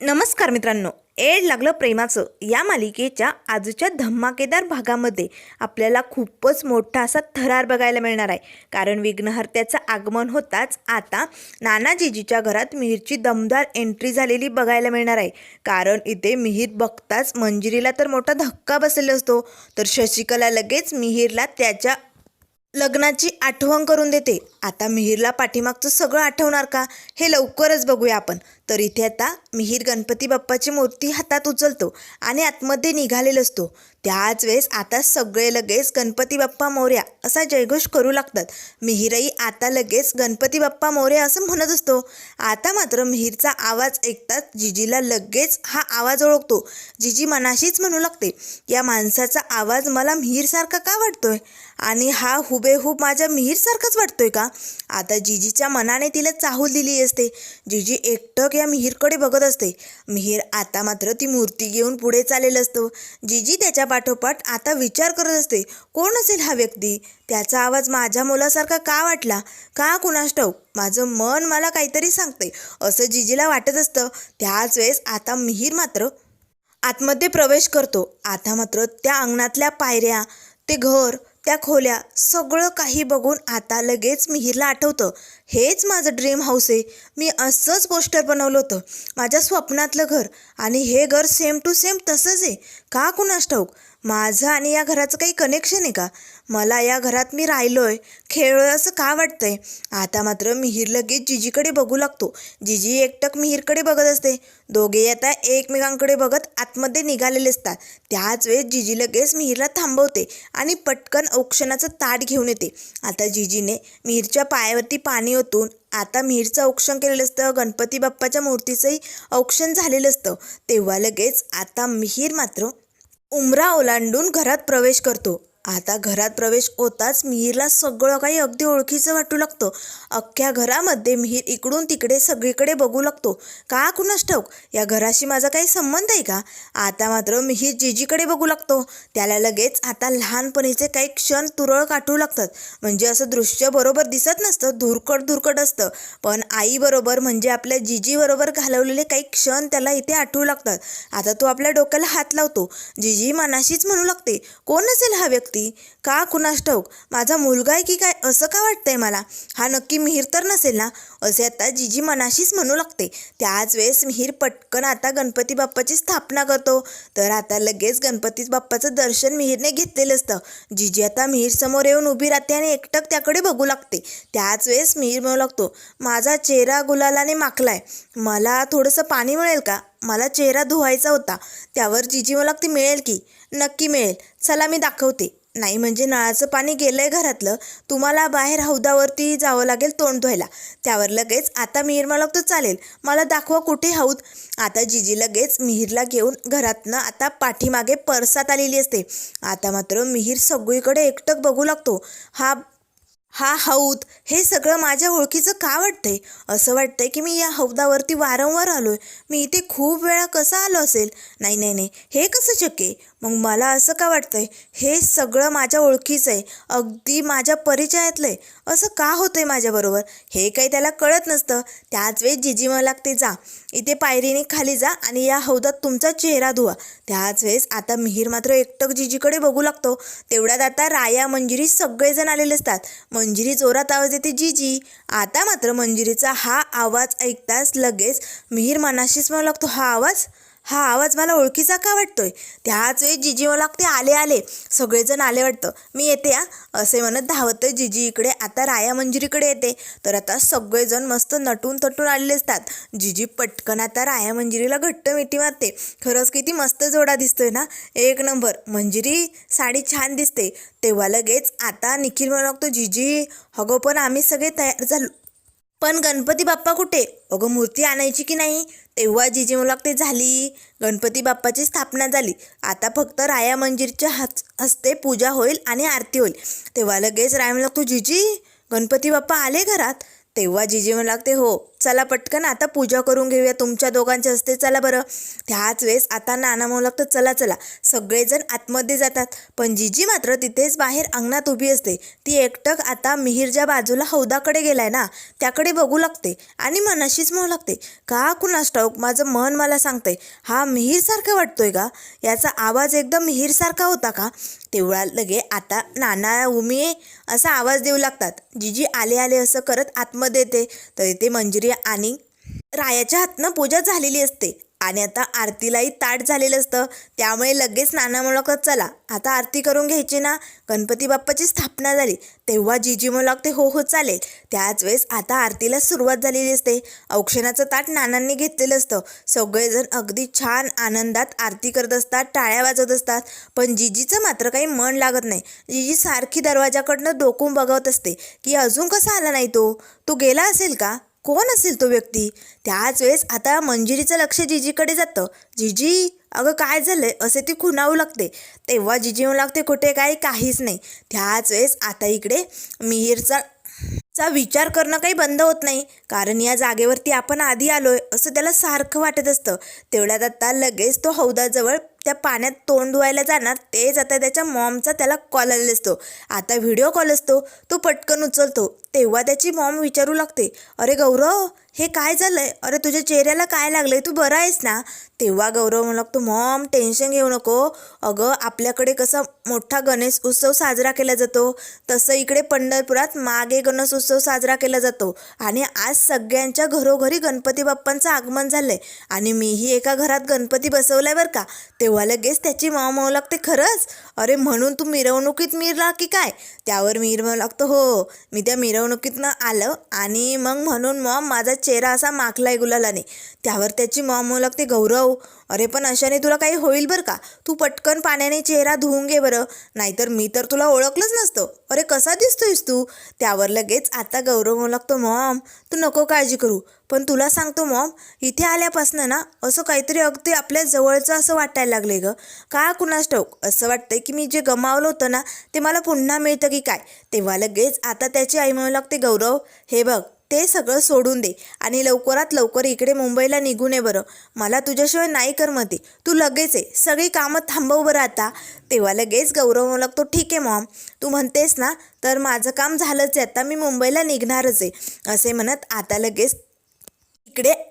नमस्कार मित्रांनो. एड लागलं प्रेमाचं या मालिकेच्या आजच्या धमाकेदार भागामध्ये आपल्याला खूपच मोठा असा थरार बघायला मिळणार आहे. कारण विघ्नहर्त्याचं आगमन होताच आता नानाजीजीच्या घरात मिहीरची दमदार एंट्री झालेली बघायला मिळणार आहे. कारण इथे मिहीर बघताच मंजिरीला तर मोठा धक्का बसलेला असतो. तर शशिकला लगेच मिहीरला त्याच्या लग्नाची आठवण करून देते. आता मिहीरला पाठीमागचं सगळं आठवणार का? हे लवकरच बघूया आपण. तर इथे आता मिहीर गणपती बाप्पाची मूर्ती हातात उचलतो आणि आतमध्ये निघालेला असतो. त्याच वेळेस आता सगळे लगेच गणपती बाप्पा मोर्या असा जयघोष करू लागतात. मिहीरही आता लगेच गणपती बाप्पा मोर्या असं म्हणत असतो. आता मात्र मिहीरचा आवाज ऐकताच जिजीला लगेच हा आवाज ओळखतो. जिजी मनाशीच म्हणू लागते या माणसाचा आवाज मला मिहीरसारखा का वाटतोय? आणि हा हुबेहूब माझ्या मिहीरसारखाच वाटतोय का? आता जिजीच्या मनाने तिला चाहूल दिली असते. जिजी एकटक या मिहीरकडे बघत असते. मिहीर आता मात्र ती मूर्ती घेऊन पुढे चाललेलं असतो. जिजी त्याच्या पाठोपाठ आता विचार करत असते. कोण असेल हा व्यक्ती? त्याचा आवाज माझ्या मुलासारखा का वाटला? का कुणास ठाऊक? माझं मन मला काहीतरी सांगते. असं जिजीला वाटत असतं. त्याच वेळेस आता मिहीर मात्र आतमध्ये प्रवेश करतो. आता मात्र त्या अंगणातल्या पायऱ्या ते घर त्या खोल्या सगळं काही बघून आता लगेच मिहीरला आठवतं. हेच माझं ड्रीम हाऊस आहे. मी असंच पोस्टर बनवलं होतं. माझ्या स्वप्नातलं घर. आणि हे घर सेम टू सेम तसंच आहे. का कुणास ठाऊक? माझं आणि या घराचं काही कनेक्शन आहे का? मला या घरात मी राहिलोय. खेळलोय असं का वाटतंय? आता मात्र मिहीर लगेच जिजीकडे बघू लागतो. जिजी एकटक मिहीरकडे बघत असते. दोघे आता एकमेकांकडे बघत आतमध्ये निघालेले असतात. त्याच वेळेस जिजी लगेच मिहीरला थांबवते आणि पटकन औक्षणाचं ताट घेऊन येते. आता जिजीने मिहीरच्या पायावरती पाणी ओतून आता मिहीरचं औक्षण केलेलं असतं. गणपती बाप्पाच्या मूर्तीचंही औक्षण झालेलं असतं. तेव्हा लगेच आता मिहीर मात्र उमरा ओलांडून घरात प्रवेश करतो. आता घरात प्रवेश होताच मिहीरला सगळं काही अगदी ओळखीचं वाटू लागतं. अख्ख्या घरामध्ये मिहीर इकडून तिकडे सगळीकडे बघू लागतो. का कुणास ठाऊक? या घराशी माझा काही संबंध आहे का? आता मात्र मिहीर जिजीकडे बघू लागतो. त्याला लगेच आता लहानपणीचे काही क्षण तुरळ काटू लागतात. म्हणजे असं दृश्य बरोबर दिसत नसतं धुरकट धुरकट असतं. पण आईबरोबर म्हणजे आपल्या जिजीबरोबर घालवलेले काही क्षण त्याला इथे आठवू लागतात. आता तो आपल्या डोक्याला हात लावतो. जिजी मनाशीच म्हणू लागते कोण असेल हा व्यक्ती? का कुणास ठाऊक? माझा मुलगा आहे की काय? असं का वाटतंय मला? हा नक्की मिहीर तर नसेल ना? असे आता जिजी मनाशीच म्हणू लागते. त्याच वेळेस मिहीर पटकन आता गणपती बाप्पाची स्थापना करतो. तर आता लगेच गणपती बाप्पाचं दर्शन मिहीरने घेतलेलं असतं. जिजी आता मिहीर समोर येऊन उभी राहते आणि एकटक त्याकडे बघू लागते. त्याच वेळेस मिहीर म्हणू लागतो माझा चेहरा गुलालाने माखलाय. मला थोडंसं पाणी मिळेल का? मला चेहरा धुवायचा होता. त्यावर जिजी मला ती मिळेल की? नक्की मिळेल. चला मी दाखवते. नाही म्हणजे नळाचं पाणी गेलं आहे घरातलं. तुम्हाला बाहेर हौदावरती जावं लागेल तोंड धुवायला. त्यावर लगेच आता मिहीर मला तर चालेल. मला दाखवा कुठे हौद. आता जिजी लगेच मिहीरला घेऊन घरातनं आता पाठीमागे परसात आलेली असते. आता मात्र मिहीर सगळीकडे एकटक बघू लागतो. हा हा हौद हे सगळं माझ्या ओळखीचं का वाटतंय? असं वाटतंय की मी या हौदावरती वारंवार आलोय. मी इथे खूप वेळा कसा आलो असेल? नाही नाही नाही. हे कसं शक्य मग मला असं का वाटतंय? हे सगळं माझ्या ओळखीचं आहे. अगदी माझ्या परिचयातलं आहे असं का होतंय माझ्याबरोबर? हे काही त्याला कळत नसतं. त्याच वेळेस जिजी मला लागते जा. इथे पायरीने खाली जा आणि या हौदात तुमचा चेहरा धुवा. त्याच वेळेस आता मिहीर मात्र एकटक जिजीकडे बघू लागतो. तेवढ्यात आता राया मंजिरी सगळेजण आलेले असतात. मंजिरी जोरात आवाज देते जीजी आता मात्र मंजिरीचा हा आवाज ऐकताच लगेच मिहीर मनाशीच म्हणू लागतो हा आवाज? हा आवाज मला ओळखीचा का वाटतोय? त्याच वेळी जिजी मला लागते आले आले. सगळेजण आले वाटतं. मी येते या असे म्हणत धावत जिजी इकडे. आता राया मंजिरीकडे येते. तर आता सगळेजण मस्त नटून तटून आलेले असतात जिजी पटकन आता राया मंजिरीला घट्ट मिठी मारते. खरंच किती मस्त जोडा दिसतोय ना? एक नंबर. मंजिरी साडी छान दिसते. तेव्हा लगेच आता निखिल म्हणू लागतो जिजी अगो पण आम्ही सगळे तयार झालो. पण गणपती बाप्पा कुठे? अगं मूर्ती आणायची की नाही? तेव्हा जिजी मला ते झाली. गणपती बाप्पाची स्थापना झाली. आता फक्त राया मंदिरच्या हस् हस्ते पूजा होईल आणि आरती होईल. तेव्हा लगेच राया म्हणू जिजी गणपती बाप्पा आले घरात? तेव्हा जीजी म्हणू लागते हो. चला पटकन आता पूजा करून घेऊया तुमच्या दोघांच्या असते चला बरं. त्याच वेळेस आता नाना म्हणू लागतं चला चला. सगळेजण आतमध्ये जातात. पण जीजी मात्र तिथेच बाहेर अंगणात उभी असते. ती एकटक आता मिहीरच्या बाजूला हौदाकडे गेलाय ना त्याकडे बघू लागते. आणि मनाशीच म्हणू लागते का कुणास ठाऊक? माझं मन मला सांगते हा मिहीरसारखा वाटतोय का? याचा आवाज एकदम मिहीरसारखा होता का? तेवढा लगे आता नाना उमी असा आवाज देऊ लागतात. जिजी आले आले असं करत आतमध्ये येते. तर इथे मंजिरी आणि रायाच्या हातनं पूजा झालेली असते. आणि आता आरतीलाही ताट झालेलं असतं. त्यामुळे लगेच नाना मुलाखत चला. आता आरती करून घ्यायची ना? गणपती बाप्पाची स्थापना झाली. तेव्हा जीजी मुलाक ते हो हो चालेल. त्याच वेळेस आता आरतीला सुरुवात झालेली असते. औक्षणाचं ताट नानांनी घेतलेलं असतं. सगळेजण अगदी छान आनंदात आरती करत असतात टाळ्या वाजवत असतात. पण जिजीचं मात्र काही मन लागत नाही. जिजी सारखी दरवाजाकडनं डोकून बघत असते की अजून कसा आला नाही तो? तो गेला असेल का? कोण असेल तो व्यक्ती? त्याच वेळेस आता मंजिरीचं लक्ष जिजीकडे जातं. जिजी अगं काय झालंय? असे ती खुणावू लागते. तेव्हा जिजी म्हणू लागते कुठे काय? काहीच नाही. त्याच वेळेस आता इकडे मिहीरचा चा विचार करणं काही बंद होत नाही. कारण या जागेवरती आपण आधी आलोय असं त्याला सारखं वाटत असतं. तेवढ्यात आता लगेच तो हौदाजवळ त्या पाण्यात तोंड धुवायला जाणार. तेच आता त्याच्या मॉमचा त्याला कॉल आलेला असतो. आता व्हिडिओ कॉल असतो. तो पटकन उचलतो. तेव्हा त्याची मॉम विचारू लागते अरे गौरव हे काय झालंय? अरे तुझ्या चेहऱ्याला काय लागलंय? तू बरा आहेस ना? तेव्हा गौरव म्हणू लागतो मॉम टेन्शन घेऊ नको. अगं आपल्याकडे कसा मोठा गणेश उत्सव साजरा केला जातो. तसं इकडे पंढरपुरात मागे गणेश उत्सव साजरा केला जातो. आणि आज सगळ्यांच्या घरोघरी गणपती बाप्पांचं आगमन झालंय. आणि मीही एका घरात गणपती बसवलाय बरं का? तेव्हा लगेच त्याची मॉम म्हणू लागते खरंच? अरे म्हणून तू मिरवणुकीत मिरला की काय? त्यावर मीर म्हणू लागतो हो मी त्या मिरवणुकीतनं आलं आणि मग म्हणून मॉम माझा चेहरा असा माखलाय गुलालाने. त्यावर त्याची मॉम म्हणू लागते गौरव अरे पण अशाने तुला काही होईल बरं का? तू पटकन पाण्याने चेहरा धुवून घे बरं. नाहीतर मी तर तुला ओळखलंच नसतं. अरे कसा दिसतोयस तू? त्यावर लगेच आता गौरव म्हणू लागतो मॉम तू नको काळजी करू. पण तुला सांगतो मॉम इथे आल्यापासनं ना असं काहीतरी अगदी आपल्या जवळचं असं वाटायला लागले गं. का कुणास ठाऊक? असं वाटतंय की मी जे गमावलं होतं ना ते मला पुन्हा मिळतं की काय? तेव्हा लगेच आता त्याची आई म्हणू लागते गौरव हे बघ ते सगळं सोडून दे आणि लवकरात लवकर इकडे मुंबईला निघून ये बरं. मला तुझ्याशिवाय नाही करमते तू लगेच आहे सगळी कामं थांबव बरं आता. तेव्हा लगेच गौरव म्हणू लागतो ठीक आहे मॉम. तू म्हणतेस ना तर माझं काम झालंच आहे. आता मी मुंबईला निघणारच आहे. असे म्हणत आता लगेच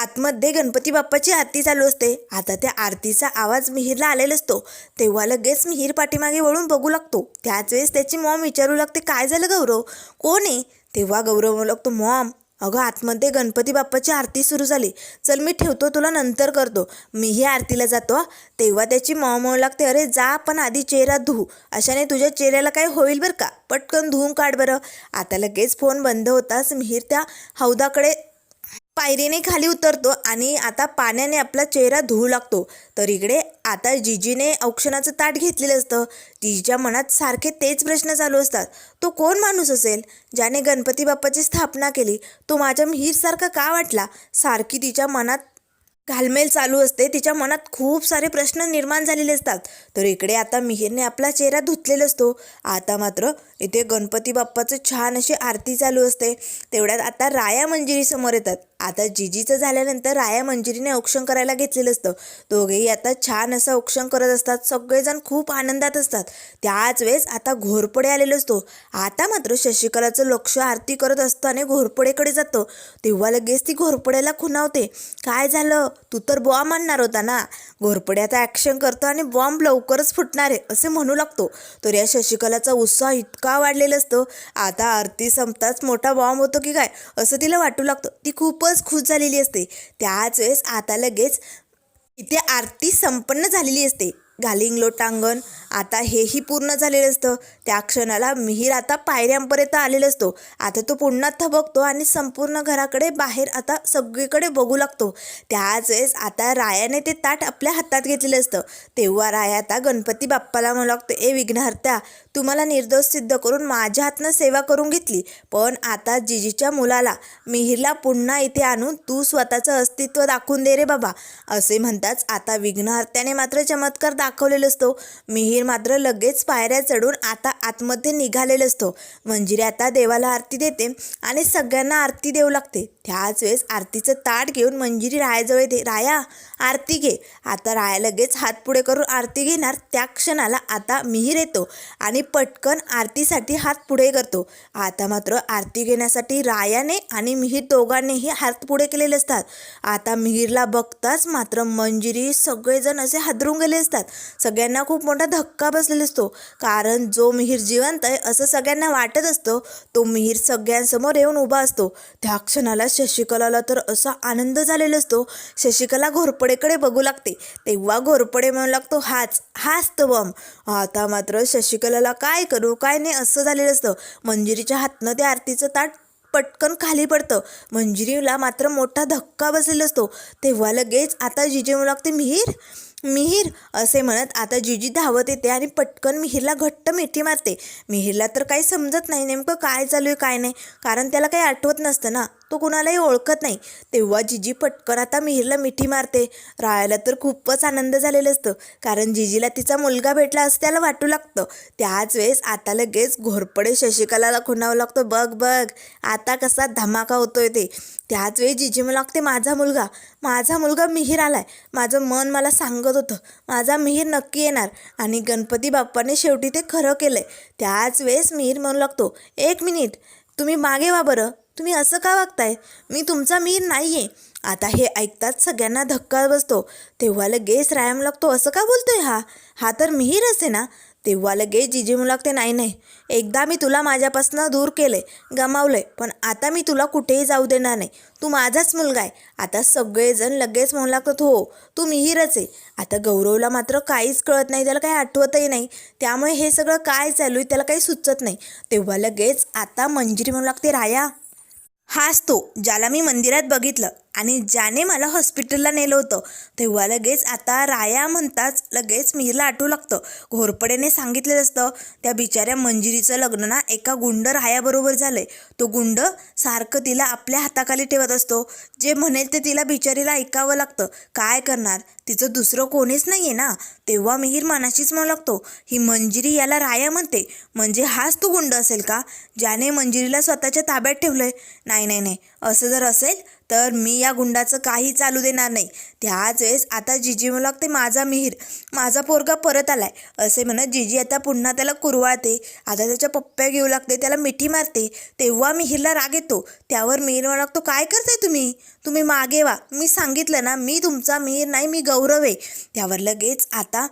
आतमध्ये गणपती बाप्पाची आरती चालू असते. आता त्या आरतीचा आवाज मिहीरला आलेला असतो. तेव्हा लगेच मिहीर पाठीमागे वळून बघू लागतो. त्याच वेळेस त्याची मॉम विचारू लागते काय झालं गौरव? कोण आहे? तेव्हा गौरव म्हणू लागतो मॉम अगं आतमध्ये गणपती बाप्पाची आरती सुरू झाली. चल मी ठेवतो तुला नंतर करतो. मीही आरतीला जातो तेव्हा त्याची मॉम म्हणू लागते अरे जा पण आधी चेहरा धुऊ अशाने तुझ्या चेहऱ्याला काय होईल बरं का? पटकन धुवून काढ बरं. आता लगेच फोन बंद होताच मिहीर त्या हौदाकडे पायरीने खाली उतरतो आणि आता पाण्याने आपला चेहरा धुवू लागतो. तर इकडे आता जिजीने औक्षणाचं ताट घेतलेलं असतं. जिजीच्या मनात सारखे तेच प्रश्न चालू असतात. तो कोण माणूस असेल? ज्याने गणपती बाप्पाची स्थापना केली. तो माझ्या मिहीरसारखा का वाटला? सारखी तिच्या मनात घालमेल चालू असते. तिच्या मनात खूप सारे प्रश्न निर्माण झालेले असतात. तर इकडे आता मिहीरने आपला चेहरा धुतलेला असतो. आता मात्र इथे गणपती बाप्पाचं छान अशी आरती चालू असते. तेवढ्यात आता राया मंजिरीसमोर येतात. आता जिजीचं झाल्यानंतर राया मंजिरीने औक्षण करायला घेतलेलं असतं. दोघेही आता छान असं औक्षण करत असतात. सगळेजण खूप आनंदात असतात. त्याच वेळेस आता घोरपडे आलेलो असतो. आता मात्र शशिकलाचं लक्ष आरती करत असताना घोरपडेकडे जातं. तेव्हा लगेच ती घोरपड्याला खुणावते. काय झालं? तू तर बॉम्ब आणणार होता ना? घोरपडे आता ॲक्शन करतो आणि बॉम्ब लवकरच फुटणार आहे असे म्हणू लागतो. तर या शशिकलाचा उत्साह इतका वाढलेला असतो. आता आरती संपताच मोठा बॉम्ब होतो की काय असं तिला वाटू लागतं. ती खूपच खुश झालेली असते. त्याच वेळेस आता लगेच इथे आरती संपन्न झालेली असते. घालिंग लोटांगण आता हेही पूर्ण झालेलं असतं. त्या क्षणाला मिहीर आता पायऱ्यांपर्यंत आलेला असतो. आता तो पुन्हा थबकतो आणि संपूर्ण घराकडे बाहेर आता सगळीकडे बघू लागतो. त्याच वेळेस आता रायाने ते ताट आपल्या हातात घेतलेलं असतं. तेव्हा राया आता गणपती बाप्पाला म्हणू लागतो ए विघ्नहर्त्या तुम्हाला निर्दोष सिद्ध करून माझ्या हातनं सेवा करून घेतली. पण आता जिजीच्या मुलाला मिहिरला पुन्हा इथे आणून तू स्वतःचं अस्तित्व दाखवून दे रे बाबा असे म्हणताच आता विघ्नहर्त्याने मात्र चमत्कार दाखवलेला असतो. मिहीर मात्र लगेच पायऱ्या चढून आता आतमध्ये निघालेला असतो. मंजिरी आता देवाला आरती देते आणि सगळ्यांना आरती देऊ लागते. त्याच वेळेस आरतीचं ताट घेऊन मंजिरी रायाजवळ येते. राया आरती घे. आता राया लगेच हात पुढे करून आरती घेणार. त्या क्षणाला आता मिहीर येतो आणि पटकन आरतीसाठी हात पुढे करतो. आता मात्र आरती घेण्यासाठी रायाने आणि मिहीर दोघांनीही हात पुढे केलेले असतात. आता मिहीरला बघताच मात्र मंजिरी सगळेजण असे हादरून गेले असतात. सगळ्यांना खूप मोठा धक्का बसलेला असतो. कारण जो मिहीर जिवंत आहे असं सगळ्यांना वाटत असतो तो मिहीर सगळ्यांसमोर येऊन उभा असतो. त्या क्षणाला शशिकलाला तर असा आनंद झालेला असतो. शशिकला घोरपडेकडे बघू लागते. तेव्हा घोरपडे म्हणू लागतो हाच हाच तो बम. आता मात्र शशिकलाला काय करू काय नाही असं झालेलं असतं. मंजिरीच्या हातनं ते आरतीचं ताट पटकन खाली पडतं. मंजिरीला मात्र मोठा धक्का बसलेला असतो. तेव्हा लगेच आता जिजे म्हणू लागते मिहीर मिहीर असे म्हणत आता जिजी धावत येते आणि पटकन मिहीरला घट्ट मिठी मारते. मिहीरला तर काही समजत नाही नेमकं काय चालू आहे काय नाही. कारण त्याला काही आठवत नसतं ना. तो कुणालाही ओळखत नाही. तेव्हा जिजी पटकन आता मिहीरला मिठी मारते. रायाला तर खूपच आनंद झालेला असतं. कारण जिजीला तिचा मुलगा भेटला असं त्याला वाटू लागतं. त्याच वेळेस आता लगेच घोरपडे शशिकलाला खुणावं लागतं. बघ बघ आता कसा धमाका होतोय ते. त्याच वेळी जिजी मला लागते माझा मुलगा माझा मुलगा मिहीर आलाय. माझं मन मला सांगत होतं. माझा मिहीर नक्की येणार. आणि गणपती बाप्पाने शेवटी ते खरं केलंय. त्याच वेळेस मिहीर म्हणू लागतो एक मिनिट तुम्ही मागे वा बरं. तुम्ही असं का वागताय? मी तुमचा मीर नाही आहे आता हे ऐकताच सगळ्यांना धक्का बसतो. तेव्हा लगेच रायम लागतो असं का बोलतोय हा? हा तर मिहीर असे ना? तेव्हा लगेच जिजी लागते नाही नाही. एकदा मी तुला माझ्यापासून दूर केले गमावलंय पण आता मी तुला कुठेही जाऊ देणार नाही. तू माझाच मुलगा आहे. आता सगळेजण लगेच म्हणू लागतात हो तू मिहीरच आहे. आता गौरवला मात्र काहीच कळत नाही त्याला काही आठवतही नाही. त्यामुळे हे सगळं काय चालू आहे त्याला काही सुचत नाही. तेव्हा लगेच आता मंजिरी म्हणू लागते राया हाच तो ज्याला मी मंदिरात बघितलं. आणि ज्याने मला हॉस्पिटलला नेलं होतं तेव्हा लगेच आता राया म्हणताच लगेच मीरला आठवू लागतं. घोरपडेने सांगितलेलं असतं त्या बिचाऱ्या मंजिरीचं लग्न ना एका गुंड रायाबरोबर झालंय. तो गुंड सारखं तिला आपल्या हाताखाली ठेवत असतो. जे म्हणेल ते तिला बिचारीला ऐकावं लागतं. काय करणार? तिचं दुसरं कोणीच नाही आहे ना? तेव्हा मिहीर मनाशीच म्हणू लागतो ही मंजिरी याला राया म्हणते. म्हणजे हाच तो गुंड असेल का? ज्याने मंजिरीला स्वतःच्या ताब्यात ठेवलंय. नाही नाही नाही. असं जर असेल तर मी या गुंडाचं काही चालू देणार नाही. त्याच वेळेस आता जिजी म्हणू लागते माझा मिहीर माझा पोरगा परत आलाय. असे म्हणत जिजी आता पुन्हा त्याला कुरवाळते. आता त्याच्या पप्प्या घेऊ लागते त्याला मिठी मारते. तेव्हा मिहीरला राग येतो. त्यावर मिहीर म्हणू लागतो काय करताय तुम्ही? तुम्ही मागे वा मी सांगितलं ना मी तुमचा मिहीर नाही मी गौरव आहे. त्यावर लगेच आता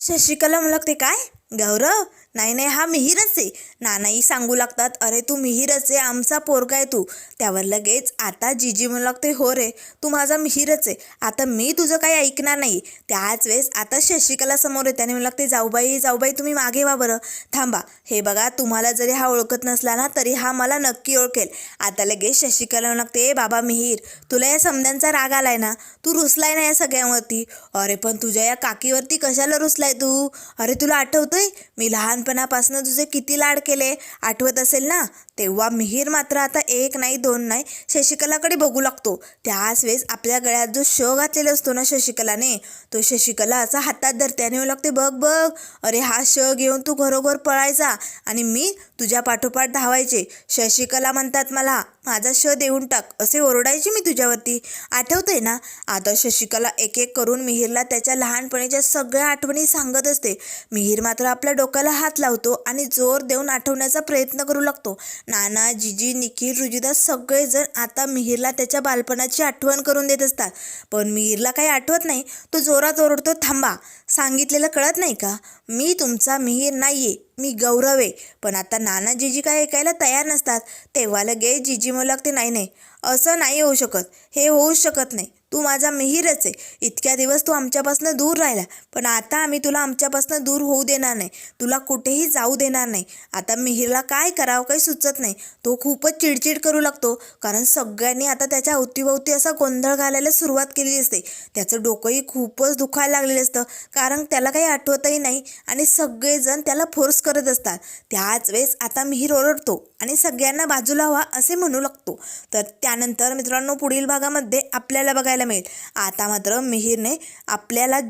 शशिकला म्हणू लागते काय? गौरव? नाही नाही हा मिहीरच आहे. नानाही सांगू लागतात अरे तू मिहीरच आहे आमचा पोरगा आहे तू. त्यावर लगेच आता जीजी म्हणू लागते हो रे तू माझा मिहीरच आहे. आता मी तुझं काही ऐकणार नाही. त्याच वेळेस आता शशिकला समोर येते आणि म्हणू लागते जाऊबाई जाऊबाई तुम्ही मागे वा बरं. थांबा. हे बघा तुम्हाला जरी हा ओळखत नसला ना तरी हा मला नक्की ओळखेल. आता लगेच शशिकला म्हणू लागते "ए बाबा मिहीर तुला या समद्यांचा राग आलाय ना? तू रुसलाय ना या सगळ्यांवरती? अरे पण तुझ्या या काकीवरती कशाला रुसलाय तू? अरे तुला आठवतंय? मी लहान लहानपणापासून तुझे किती लाड केले? आठवत असेल ना? तेव्हा मिहीर मात्र आता एक नाही दोन नाही शशिकलाकडे बघू लागतो. त्याच वेळेस आपल्या गळ्यात जो श घातलेला असतो ना शशिकलाने तो शशिकला असा हातात धरते आणि लागते बघ बघ अरे हा श घेऊन तू घरोघर पळायचा आणि मी तुझ्या पाठोपाठ धावायचे. शशिकला म्हणतात मला माझा श देऊन टाक असे ओरडायचे मी तुझ्यावरती. आठवतंय ना? आता शशिकला एक एक करून मिहीरला त्याच्या लहानपणीच्या सगळ्या आठवणी सांगत असते. मिहीर मात्र आपल्या डोक्याला हात लावतो आणि जोर देऊन आठवण्याचा प्रयत्न करू लागतो. नाना जिजी निखिल रुजिदा सगळेजण आता मिहीरला त्याच्या बालपणाची आठवण करून देत असतात. पण मिहीरला काही आठवत नाही. तो जोरात ओरडतो थांबा. सांगितलेलं कळत नाही का? मी तुमचा मिहीर आहे मी गौरव. आहे पण आता नाना जिजी काय ऐकायला तयार नसतात. तेव्हा लगेच जिजी म्हणू लागते नाही नाही. असं नाही होऊ शकत. हे होऊच शकत नाही. तू माझा मिहीरच आहे. इतक्या दिवस तू आमच्यापासून दूर राहिला. पण आता आम्ही तुला आमच्यापासून दूर होऊ देणार नाही. तुला कुठेही जाऊ देणार नाही. आता मिहीरला काय करावं काही सुचत नाही. तो खूपच चिडचिड करू लागतो. कारण सगळ्यांनी आता त्याच्या अवतीभोवती असा गोंधळ घालायला सुरुवात केली असते. त्याचं डोकंही खूपच दुखायला लागलेलं असतं. कारण त्याला काही आठवतही नाही आणि सगळेजण त्याला फोर्स करत असतात. त्याच वेळेस आता मिहीर ओरडतो आणि सगळ्यांना बाजूला व्हा असे म्हणू लागतो. तर त्यानंतर मित्रांनो पुढील भागामध्ये आपल्याला बघायला मिळेल. आता मात्र मिहीरने आपल्याला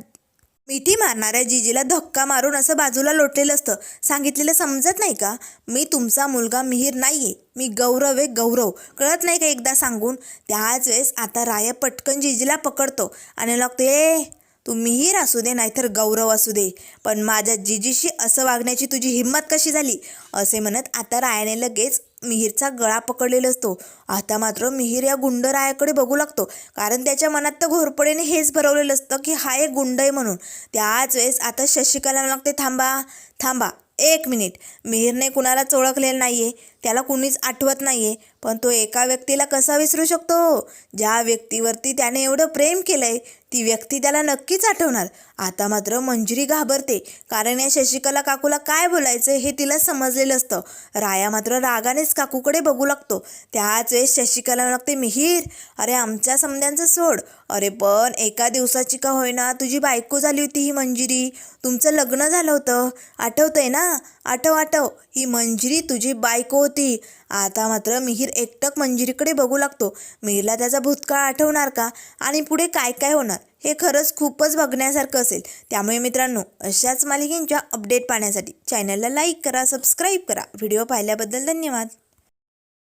मिठी मारणाऱ्या जिजीला धक्का मारून असं बाजूला लोटलेलं असतं. सांगितलेलं समजत नाही का? मी तुमचा मुलगा मिहीर आहे मी गौरव आहे गौरव. कळत नाही का एकदा सांगून? त्याच वेळेस आता राया पटकन जिजीला पकडतो आणि लागतो ए तू मिहीर असू दे नाहीतर गौरव असू दे. पण माझ्या जिजीशी असं वागण्याची तुझी हिंमत कशी झाली? असे म्हणत आता रायाने लगेच मिहीरचा गळा पकडलेला असतो. आता मात्र मिहीर या गुंड रायाकडे बघू लागतो. कारण त्याच्या मनात तर घोरपडेने हेच भरवलेलं असतं की हा एक गुंड आहे म्हणून. त्याच वेळेस आता शशिकला लागते थांबा थांबा एक मिनिट. मिहीरने कुणालाच ओळखलेलं नाही आहे त्याला कुणीच आठवत नाही आहे पण तो एका व्यक्तीला कसा विसरू शकतो? ज्या व्यक्तीवरती त्याने एवढं प्रेम केलं आहे ती व्यक्ती त्याला नक्कीच आठवणार. आता मात्र मंजिरी घाबरते. कारण या शशिकला काकूला काय बोलायचं हे तिला समजलेलं असतं. राया मात्र रागानेच काकूकडे बघू लागतो. त्याच वेळेस शशिकला लागते मिहीर अरे आमच्या समद्यांचं सोड. अरे पण एका दिवसाची का होईना तुझी बायको झाली होती ही मंजिरी. तुमचं लग्न झालं होतं. आठवतंय ना? आठव आठव ही मंजिरी तुझी बायको होती. आता मात्र मिहीर एकटक मंजिरीकडे बघू लागतो. मिहीरला त्याचा भूतकाळ आठवणार का? आणि पुढे काय काय होणार? हे खरंच खूपच बघण्यासारखं असेल. त्यामुळे मित्रांनो अशाच मालिकेंच्या अपडेट पाहण्यासाठी चॅनलला लाईक करा सबस्क्राईब करा. व्हिडिओ पाहिल्याबद्दल धन्यवाद.